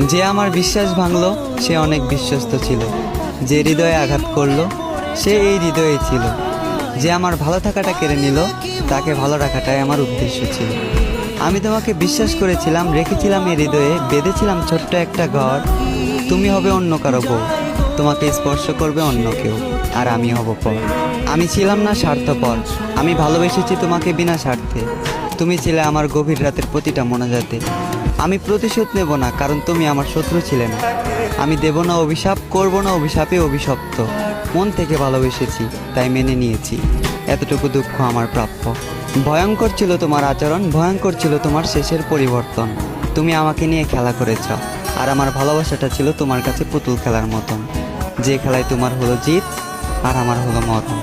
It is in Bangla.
যে আমার বিশ্বাস ভাঙলো, সে অনেক বিশ্বস্ত ছিল। যে হৃদয়ে আঘাত করল, সে এই হৃদয়ে ছিল। যে আমার ভালো থাকাটা কেড়ে নিল, তাকে ভালো রাখাটাই আমার উদ্দেশ্য ছিল। আমি তোমাকে বিশ্বাস করেছিলাম, রেখেছিলাম এই হৃদয়ে, বেঁধেছিলাম ছোট্ট একটা ঘর। তুমি হবে অন্য কারও বউ, তোমাকে স্পর্শ করবে অন্য কেউ, আর আমি হব পর। আমি ছিলাম না স্বার্থপর, আমি ভালোবেসেছি তোমাকে বিনা স্বার্থে। তুমি ছিলে আমার গভীর রাতের প্রতিটা মোনাজাতে। আমি প্রতিশোধ নেব না, কারণ তুমি আমার শত্রু ছিলে না। আমি দেব না অভিশাপ, করব না অভিশাপে অভিশপ্ত। মন থেকে ভালোবেসেছি, তাই মেনে নিয়েছি। এতটুকু দুঃখ আমার প্রাপ্য। ভয়ঙ্কর ছিল তোমার আচরণ, ভয়ঙ্কর ছিল তোমার শেষের পরিবর্তন। তুমি আমাকে নিয়ে খেলা করেছ, আর আমার ভালোবাসাটা ছিল তোমার কাছে পুতুল খেলার মতন। যে খেলায় তোমার হলো জিত, আর আমার হলো মরণ।